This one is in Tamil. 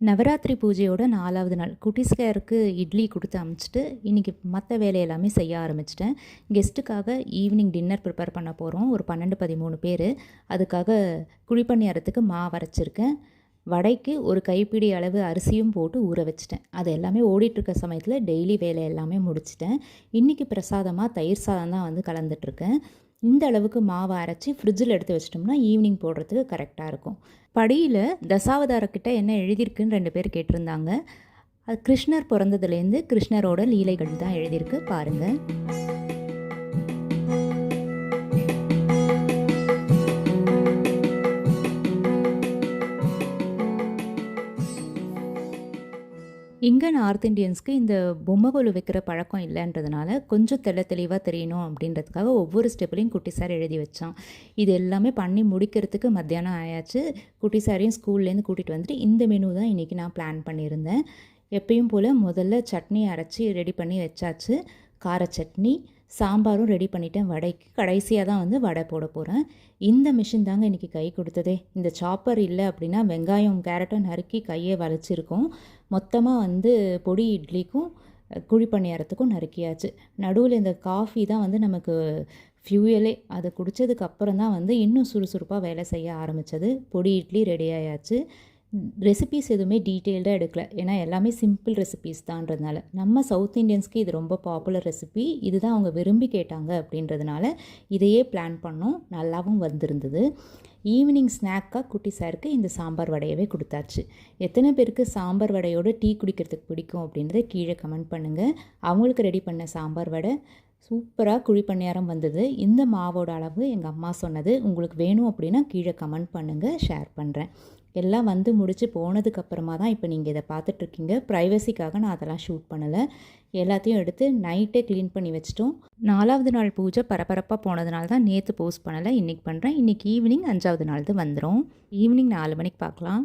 நவராத்திரி பூஜையோட நாலாவது நாள். குட்டிஸ்கேருக்கு இட்லி கொடுத்து அமுச்சிட்டு இன்றைக்கி மற்ற வேலையெல்லாமே செய்ய ஆரம்பிச்சிட்டேன். கெஸ்ட்டுக்காக ஈவினிங் டின்னர் ப்ரிப்பேர் பண்ண போகிறோம் ஒரு பன்னெண்டு பதிமூணு பேர். அதுக்காக குழிப்பணியாரத்துக்கு மாவு அரைச்சிருக்கேன். வடைக்கு ஒரு கைப்பிடி அளவு அரிசியும் போட்டு ஊற வச்சிட்டேன். அது எல்லாமே ஓடிட்டுருக்க சமயத்தில் டெய்லி வேலை எல்லாமே முடிச்சிட்டேன். இன்றைக்கி பிரசாதமாக தயிர் சாதம் தான் வந்து கலந்துட்டுருக்கேன். இந்த அளவுக்கு மாவை அரைச்சி ஃப்ரிட்ஜில் எடுத்து வச்சிட்டோம்னா ஈவினிங் போடுறதுக்கு கரெக்டாக இருக்கும். படியில் தசாவதாரக்கிட்ட என்ன எழுதியிருக்குன்னு ரெண்டு பேர் கேட்டிருந்தாங்க. அது கிருஷ்ணர் பிறந்ததுலேருந்து கிருஷ்ணரோட லீலைகள் தான் எழுதியிருக்கு. பாருங்கள் இங்கே நார்த் இண்டியன்ஸ்க்கு இந்த பொம்மை கொலு வைக்கிற பழக்கம் இல்லைன்றதுனால கொஞ்சம் தெள்ள தெளிவாக தெரியணும் அப்படின்றதுக்காக ஒவ்வொரு ஸ்டெப்லையும் குட்டி சார் எழுதி வச்சான். இது எல்லாமே பண்ணி முடிக்கிறதுக்கு மத்தியானம் ஆயாச்சு. குட்டி சாரையும் ஸ்கூல்லேருந்து கூட்டிகிட்டு வந்துட்டு இந்த மெனு தான் இன்றைக்கி நான் பிளான் பண்ணியிருந்தேன். எப்பயும் போல் முதல்ல சட்னி அரைச்சி ரெடி பண்ணி வச்சாச்சு. கார சட்னி சாம்பாரும் ரெடி பண்ணிட்டேன். வடைக்கு கடைசியாக தான் வந்து வடை போட போகிறேன் இந்த மிஷின் தாங்க இன்றைக்கி கை கொடுத்ததே. இந்த சாப்பர் இல்லை அப்படின்னா வெங்காயம் கேரட்டும் நறுக்கி கையை வளைச்சிருக்கோம் மொத்தமாக வந்து பொடி இட்லிக்கும் குழி பணியாரத்துக்கும் நறுக்கியாச்சு. நடுவில் இந்த காஃபி தான் வந்து நமக்கு ஃபியூயலே அதை குடித்ததுக்கு அப்புறம் தான் வந்து இன்னும் சுறுசுறுப்பாக வேலை செய்ய ஆரம்பித்தது பொடி இட்லி ரெடி ஆயாச்சு. ரெசிபீஸ் எதுவுமே டீட்டெயில்டாக எடுக்கல. ஏன்னா எல்லாமே சிம்பிள் ரெசிபீஸ் தான்றதுனால. நம்ம சவுத் இண்டியன்ஸ்க்கு இது ரொம்ப பாப்புலர் ரெசிபி இதுதான் அவங்க விரும்பி கேட்டாங்க அப்படின்றதுனால இதையே பிளான் பண்ணோம். நல்லாவும் வந்திருந்தது. ஈவினிங் ஸ்நாக்காக குட்டி சாருக்கு இந்த சாம்பார் வடையவே கொடுத்தாச்சு. எத்தனை பேருக்கு சாம்பார் வடையோட டீ குடிக்கிறதுக்கு பிடிக்கும் அப்படின்றத கீழே கமெண்ட் பண்ணுங்கள் அவங்களுக்கு ரெடி பண்ண சாம்பார் வடை சூப்பராக குழி பணியாரம் வந்தது. இந்த மாவோட அளவு எங்கள் அம்மா சொன்னது. உங்களுக்கு வேணும் அப்படின்னா கீழே கமெண்ட் பண்ணுங்கள் ஷேர் பண்ணுறேன் எல்லாம் வந்து முடித்து போனதுக்கப்புறமா தான் இப்போ நீங்கள் இதை பார்த்துட்ருக்கீங்க ப்ரைவசிக்காக நான் அதெல்லாம் ஷூட் பண்ணலை. எல்லாத்தையும் எடுத்து நைட்டே க்ளீன் பண்ணி வச்சிட்டோம். நாலாவது நாள் பூஜை பரபரப்பாக போனதுனால தான் நேற்று போஸ்ட் பண்ணலை. இன்றைக்கி பண்ணுறேன் இன்றைக்கி ஈவினிங் அஞ்சாவது நாள் தான் வந்துடும் ஈவினிங் நாலு மணிக்கு பார்க்கலாம்.